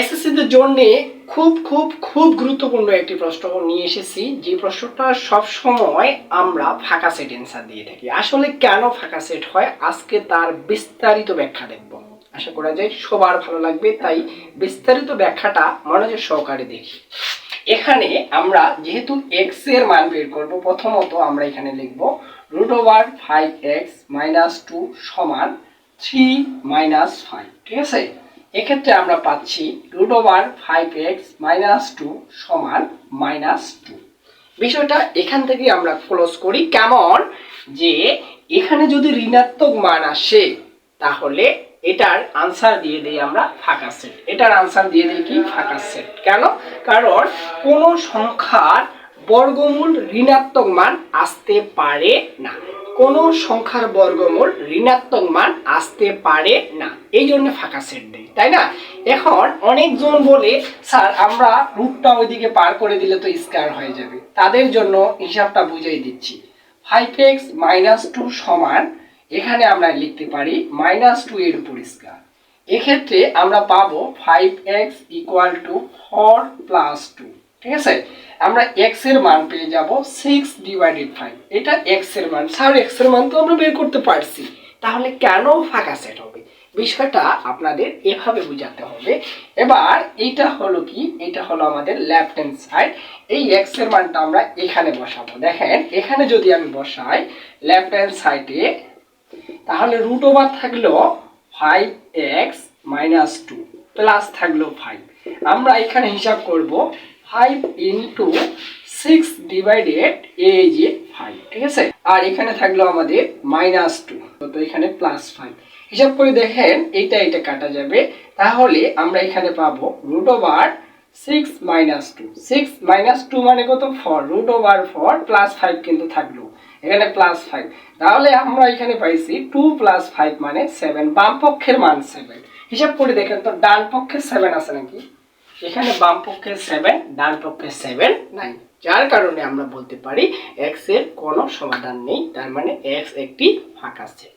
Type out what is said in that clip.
এসএসসিদের জন্য খুব খুব খুব গুরুত্বপূর্ণ একটি প্রশ্ন নিয়ে এসেছি। যে প্রশ্নটা সব সময় আমরা ফাঁকা সেট অ্যান্সার দিয়ে থাকি। আসলে কেন ফাঁকা সেট হয়? আজকে তার বিস্তারিত ব্যাখ্যা দেখব। আশা করা যায় সবার ভালো লাগবে, তাই বিস্তারিত ব্যাখ্যাটা মনোযোগ সহকারে দেখি। এখানে আমরা যেহেতু এক্সের মান বের করব, প্রথমত আমরা এখানে লিখব root over five x minus two সমান থ্রি মাইনাস ফাইভ ঠিক আছে? এক্ষেত্রে আমরা পাচ্ছি root over five x minus two সমান মাইনাস টু বিষয়টা এখান থেকে আমরা ক্লোজ করি। কেমন? যে এখানে যদি ঋণাত্মক মান আসে, তাহলে এটার আনসার দিয়ে দিই আমরা ফাঁকা সেট এটার আনসার দিয়ে দিই কি? ফাঁকা সেট কেন? কারণ কোন সংখ্যার বর্গমূল ঋণাত্মক মান আসতে পারে না। কোন সংখ্যার বর্গমূল ঋণাত্মক মান আসতে পারে না। এই জন্য ফাঁকা সেট দেই তাই না? এখন অনেকজন বলে, স্যার, আমরা রুটটা ওইদিকে পার করে দিলে তো স্কয়ার হয়ে যাবে। তাদের জন্য হিসাবটা বুঝিয়ে দিচ্ছি। ফাইভ এক্স মাইনাস টু সমান, এখানে আমরা লিখতে পারি মাইনাস টু এর উপর স্কয়ার এক্ষেত্রে আমরা পাবো five x equal to four plus two ঠিক আছে? আমরা এক্সের মান পেয়ে যাব সিক্স ডিভাইডেড ফাইভ এটা এক্সের মান। স্যার এক্সের মান তো আমরা বের করতে পারছি। তাহলে কেন ফাঁকা সেট হবে? বিষয়টা আপনাদের এভাবে বোঝাতে হবে। এবার এইটা হলো কি? এটা হলো আমাদের লেফট হ্যান্ড সাইড এই এক্সের মানটা আমরা এখানে বসাবো। দেখেন, এখানে যদি আমি বসাই লেফট হ্যান্ড সাইডে তাহলে রুট ওভার থাকল five x minus two plus থাকল ফাইভ আমরা এখানে হিসাব করব ফাইভ ইন্টু সিক্স ডিভাইডেড এ যে ফাইভ ঠিক আছে? আর এখানে থাকল আমাদের মাইনাস টু তো এখানে প্লাস ফাইভ হিসাব করে দেখেন, এইটা এটা কাটা যাবে। তাহলে আমরা এখানে পাবো root over six minus two six minus two মানে কত? Four root over four plus five কিন্তু থাকল। এখানে প্লাস ফাইভ তাহলে আমরা এখানে পাইছি টু প্লাস ফাইভ মানে সেভেন বাম পক্ষের মান সেভেন হিসাব করে দেখেন তো, ডান পক্ষে সেভেন আছে নাকি? এখানে বাম পক্ষে সেভেন ডান পক্ষে সেভেন নাইন যার কারণে আমরা বলতে পারি এক্সের কোনো সমাধান নেই, তার মানে এক্স একটি ফাঁকা সেট